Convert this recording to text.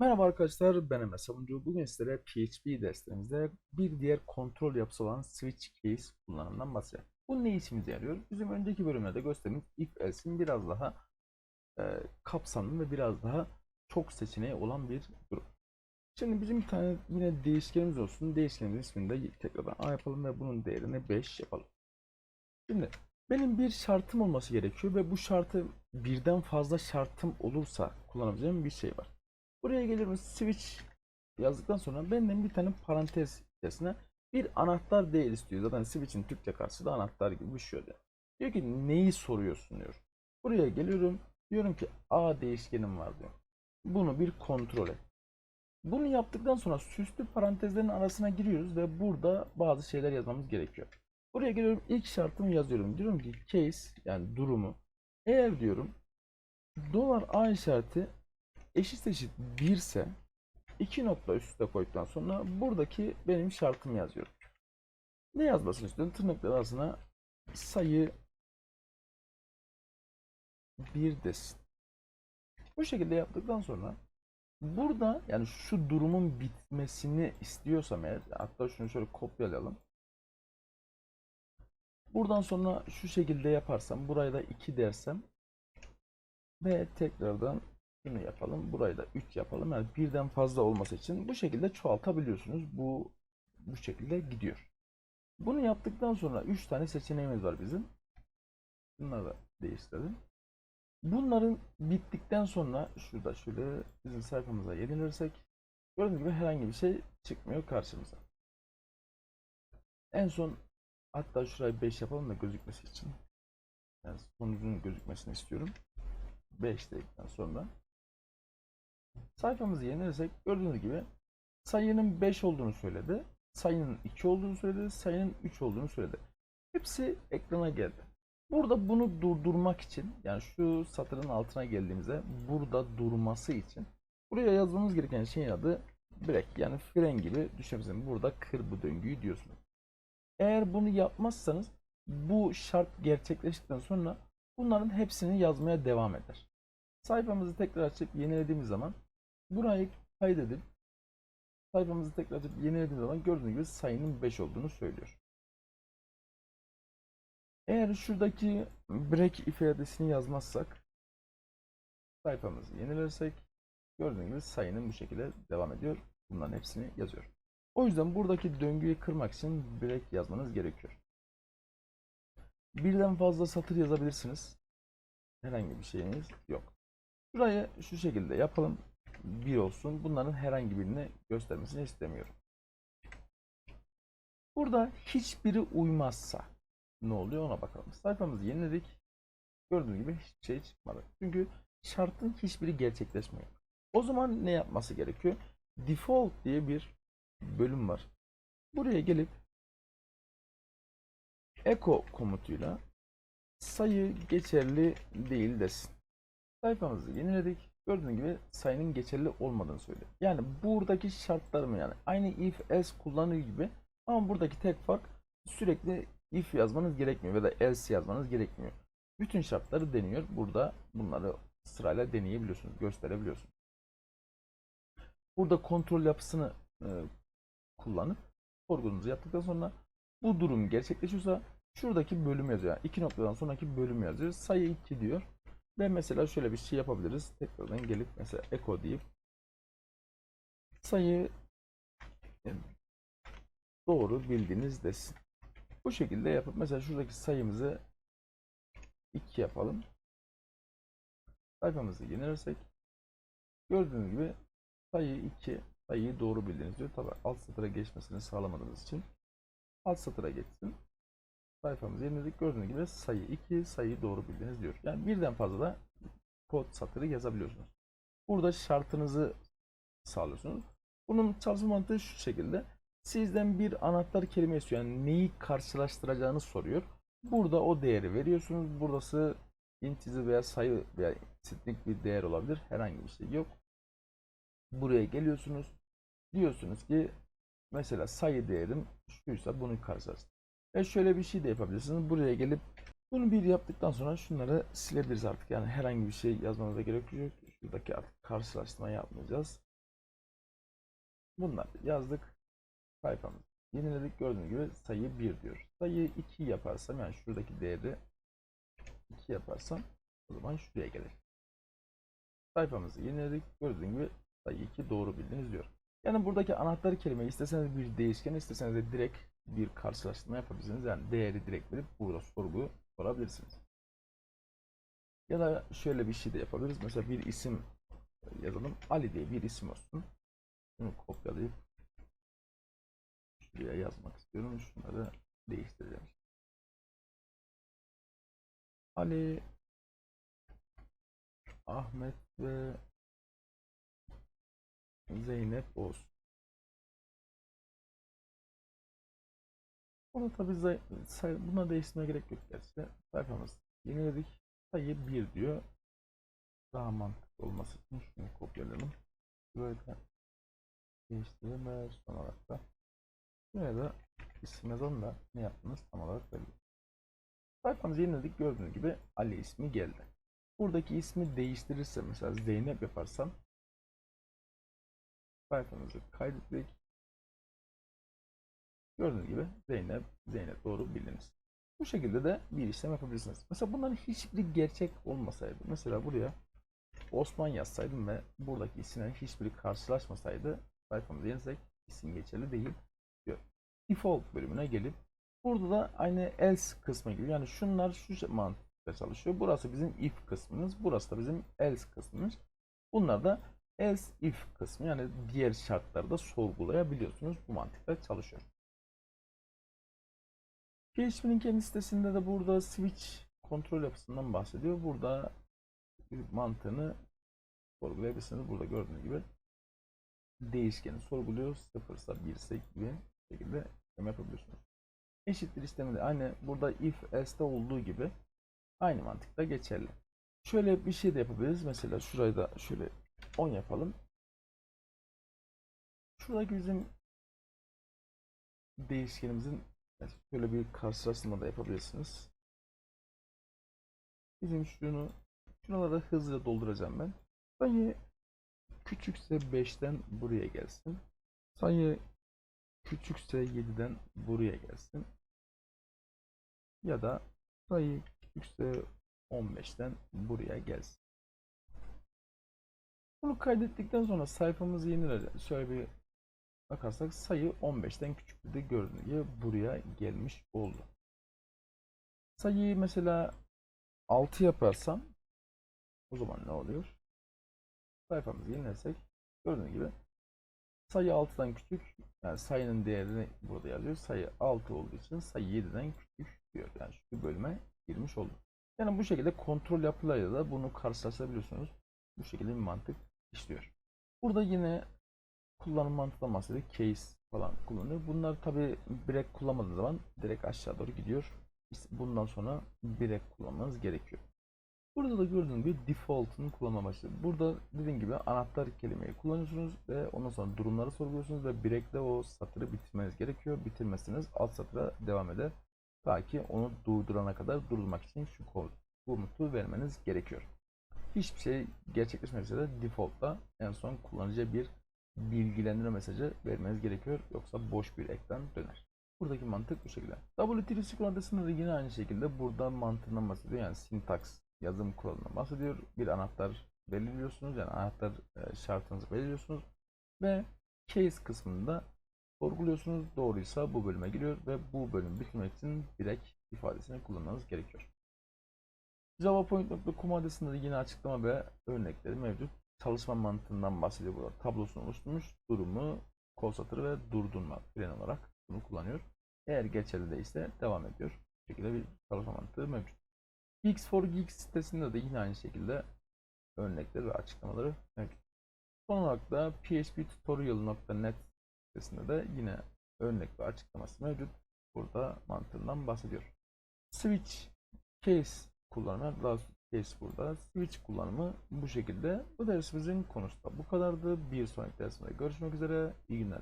Merhaba arkadaşlar, ben Emre Savuncu. Bugün sizlere PHP derslerimizde bir diğer kontrol yapısı olan switch case kullanımından bahsedeceğim. Bu ne işimize yarıyor? Bizim önceki bölümlerde gösterdiğimiz if else'in biraz daha e, kapsamlı ve biraz daha çok seçeneği olan bir durum. Şimdi bizim bir tane yine değişkenimiz olsun. Değişkenimizin ismini de tekrardan A yapalım ve bunun değerini 5 yapalım. Şimdi benim bir şartım olması gerekiyor ve bu şartı birden fazla şartım olursa kullanabileceğim bir şey var. Buraya geliyorum switch yazdıktan sonra benden bir tane parantez içerisine bir anahtar değer istiyor. Zaten switch'in Türkçe karşılığı anahtar gibi bir şey oluyor. Diyor ki neyi soruyorsun diyor. Buraya geliyorum. Diyorum ki A değişkenim var diyor. Bunu bir kontrol et. Bunu yaptıktan sonra süslü parantezlerin arasına giriyoruz ve burada bazı şeyler yazmamız gerekiyor. Buraya geliyorum ilk şartımı yazıyorum. Diyorum ki case yani durumu eğer diyorum dolar A işareti eşit eşit 1 ise iki nokta üst üste koyduktan sonra buradaki benim şartımı yazıyorum. Ne yazmasını istiyorum? Tırnaklar arasına sayı 1 desin. Bu şekilde yaptıktan sonra burada yani şu durumun bitmesini istiyorsam eğer hatta şunu şöyle kopyalayalım. Buradan sonra şu şekilde yaparsam burayı da 2 dersem ve tekrardan şunu yapalım. Burayı da 3 yapalım. Yani birden fazla olması için bu şekilde çoğaltabiliyorsunuz. Bu bu şekilde gidiyor. Bunu yaptıktan sonra 3 tane seçeneğimiz var bizim. Bunları da değiştirelim. Bunların bittikten sonra şurada şöyle bizim sayfamıza yenilirsek gördüğünüz gibi herhangi bir şey çıkmıyor karşımıza. En son hatta şurayı 5 yapalım da gözükmesi için. Yani sonucun gözükmesini istiyorum. 5 dedikten sonra sayfamızı yenilirsek gördüğünüz gibi sayının 5 olduğunu söyledi. Sayının 2 olduğunu söyledi. Sayının 3 olduğunu söyledi. Hepsi ekrana geldi. Burada bunu durdurmak için yani şu satırın altına geldiğimizde burada durması için buraya yazmamız gereken şeyin adı break yani fren gibi düşünebilirsiniz. Burada kır bu döngüyü diyorsunuz. Eğer bunu yapmazsanız bu şart gerçekleştikten sonra bunların hepsini yazmaya devam eder. Sayfamızı tekrar açıp yenilediğimiz zaman burayı kaydedip sayfamızı tekrar açıp yenilediğimiz zaman gördüğünüz gibi sayının 5 olduğunu söylüyor. Eğer şuradaki break ifadesini yazmazsak sayfamızı yenilersek gördüğünüz gibi sayının bu şekilde devam ediyor. Bunların hepsini yazıyor. O yüzden buradaki döngüyü kırmak için break yazmanız gerekiyor. Birden fazla satır yazabilirsiniz. Herhangi bir şeyiniz yok. Şurayı şu şekilde yapalım. Bir olsun. Bunların herhangi birini göstermesini istemiyorum. Burada hiçbiri uymazsa ne oluyor ona bakalım. Sayfamızı yeniledik. Gördüğünüz gibi hiçbir şey çıkmadı. Çünkü şartın hiçbiri gerçekleşmiyor. O zaman ne yapması gerekiyor? Default diye bir bölüm var. Buraya gelip echo komutuyla sayı geçerli değil desin. Sayfamızı yeniledik. Gördüğünüz gibi sayının geçerli olmadığını söylüyor. Yani buradaki şartlarımı yani aynı if else kullanır gibi ama buradaki tek fark sürekli if yazmanız gerekmiyor ya da else yazmanız gerekmiyor. Bütün şartları deniyor. Burada bunları sırayla deneyebiliyorsunuz, gösterebiliyorsunuz. Burada kontrol yapısını e, kullanıp sorgunuzu yaptıktan sonra bu durum gerçekleşiyorsa şuradaki bölüm yazıyor. Yani iki noktadan sonraki bölüm yazıyor. Sayı 2 diyor. Ve mesela şöyle bir şey yapabiliriz. Tekrardan gelip mesela echo deyip sayı e, doğru bildiğiniz desin. Bu şekilde yapıp mesela şuradaki sayımızı 2 yapalım. Sayfamızı yenilersek gördüğünüz gibi sayı 2 sayıyı doğru bildiğiniz diyor. Tabi alt satıra geçmesini sağlamadığımız için alt satıra geçsin. Sayfamızı yeniledik. Gördüğünüz gibi sayı 2 sayıyı doğru bildiğiniz diyor. Yani birden fazla da kod satırı yazabiliyorsunuz. Burada şartınızı sağlıyorsunuz. Bunun çalışma mantığı şu şekilde. Sizden bir anahtar kelime istiyor. Yani neyi karşılaştıracağını soruyor. Burada o değeri veriyorsunuz. Burası integer veya sayı veya string bir değer olabilir. Herhangi bir şey yok. Buraya geliyorsunuz. Diyorsunuz ki mesela sayı değerim şuysa bunu karşılaştır. Ve şöyle bir şey de yapabilirsiniz. Buraya gelip bunu bir yaptıktan sonra şunları silebiliriz artık. Yani herhangi bir şey yazmanıza gerek yok. Şuradaki artık karşılaştırma yapmayacağız. Bunlar yazdık. Sayfamız. Yeniledik gördüğünüz gibi sayı 1 diyor. Sayı 2 yaparsam yani şuradaki değeri 2 yaparsam o zaman şuraya gelir. Sayfamızı yeniledik. Gördüğünüz gibi sayı 2 doğru bildiniz diyor. Yani buradaki anahtar kelimeyi isteseniz bir değişken isteseniz de direkt bir karşılaştırma yapabilirsiniz. Yani değeri direkt verip burada sorgu sorabilirsiniz. Ya da şöyle bir şey de yapabiliriz. Mesela bir isim yazalım. Ali diye bir isim olsun. Bunu kopyalayıp şuraya yazmak istiyorum. Şunları değiştireceğim. Ali Ahmet ve Zeynep olsun. Bunu tabi buna değiştirmeye gerek yok gerçi. Sayfamız yeniledik. Sayı 1 diyor. Daha mantıklı olması için şunu kopyalayalım. Böyle değiştirelim ve son olarak da buraya da isim yazalım da ne yaptığımız tam olarak belli. Sayfamızı yeniledik. Gördüğünüz gibi Ali ismi geldi. Buradaki ismi değiştirirse mesela Zeynep yaparsam sayfamızı kaydettik. Gördüğünüz gibi Zeynep, Zeynep doğru bildiniz. Bu şekilde de bir işlem yapabilirsiniz. Mesela bunların hiçbiri gerçek olmasaydı, mesela buraya Osman yazsaydım ve buradaki isimlerin hiçbiri karşılaşmasaydı sayfamızı yenisek isim geçerli değil. Default bölümüne gelip burada da aynı else kısmı gibi yani şunlar şu mantıkla çalışıyor. Burası bizim if kısmımız, burası da bizim else kısmımız. Bunlar da else if kısmı yani diğer şartları da sorgulayabiliyorsunuz. Bu mantıkla çalışıyor. PHP'nin kendi sitesinde de burada switch kontrol yapısından bahsediyor. Burada mantığını sorgulayabilirsiniz. Burada gördüğünüz gibi değişkeni sorguluyor. Sıfırsa birse gibi şekilde işlem yapabiliyorsunuz. Eşittir işlemi de aynı burada if else'de olduğu gibi aynı mantıkla geçerli. Şöyle bir şey de yapabiliriz. Mesela şurayı da şöyle 10 yapalım. Şuradaki bizim değişkenimizin şöyle bir karşılaştırma da yapabilirsiniz. Bizim şunu şuraları hızlıca dolduracağım ben. Sayı küçükse 5'ten buraya gelsin. Sayı küçükse 7'den buraya gelsin. Ya da sayı küçükse 15'ten buraya gelsin. Bunu kaydettikten sonra sayfamızı yenileceğiz. Şöyle bir bakarsak sayı 15'ten küçüktü de gördüğünüz gibi buraya gelmiş oldu. Sayıyı mesela 6 yaparsam o zaman ne oluyor? Sayfamızı yenilesek gördüğünüz gibi sayı 6'dan küçük yani sayının değerini burada yazıyor. Sayı 6 olduğu için sayı 7'den küçük diyor. Yani şu bölüme girmiş oldu. Yani bu şekilde kontrol yapılarıyla da bunu karşılaştırabiliyorsunuz. Bu şekilde bir mantık işliyor. Burada yine kullanım mantığından bahsediyor. Case falan kullanıyor. Bunlar tabi break kullanmadığı zaman direkt aşağı doğru gidiyor. Bundan sonra break kullanmanız gerekiyor. Burada da gördüğünüz gibi default'un kullanma başladı. Burada dediğim gibi anahtar kelimeyi kullanıyorsunuz ve ondan sonra durumları sorguluyorsunuz ve break'te o satırı bitirmeniz gerekiyor. Bitirmezseniz alt satıra devam eder. Ta ki onu durdurana kadar durdurmak için şu komutu vermeniz gerekiyor. Hiçbir şey gerçekleşmediyse de default'ta en son kullanıcıya bir bilgilendirme mesajı vermeniz gerekiyor. Yoksa boş bir ekran döner. Buradaki mantık bu şekilde. W3 SQL adresinde de yine aynı şekilde burada mantığından bahsediyor. Yani syntax yazım kuralından bahsediyor. Bir anahtar belirliyorsunuz. Yani anahtar e, şartınızı belirliyorsunuz. Ve case kısmında sorguluyorsunuz. Doğruysa bu bölüme giriyor ve bu bölümü bitirmek için direkt ifadesini kullanmanız gerekiyor. JavaPoint.com adresinde de yine açıklama ve örnekleri mevcut. Çalışma mantığından bahsediyor burada. Tablosunu oluşturmuş. Durumu, kol satırı ve durdurma fren olarak bunu kullanıyor. Eğer geçerli değilse devam ediyor. Bu şekilde bir çalışma mantığı mevcut. Geeks for Geeks sitesinde de yine aynı şekilde örnekleri ve açıklamaları mevcut. Son olarak da phptutorial.net sitesinde de yine örnek ve açıklaması mevcut. Burada mantığından bahsediyor. Switch case kullanımı, daha case burada. Switch kullanımı bu şekilde. Bu dersimizin konusu da bu kadardı. Bir sonraki dersimde görüşmek üzere. İyi günler.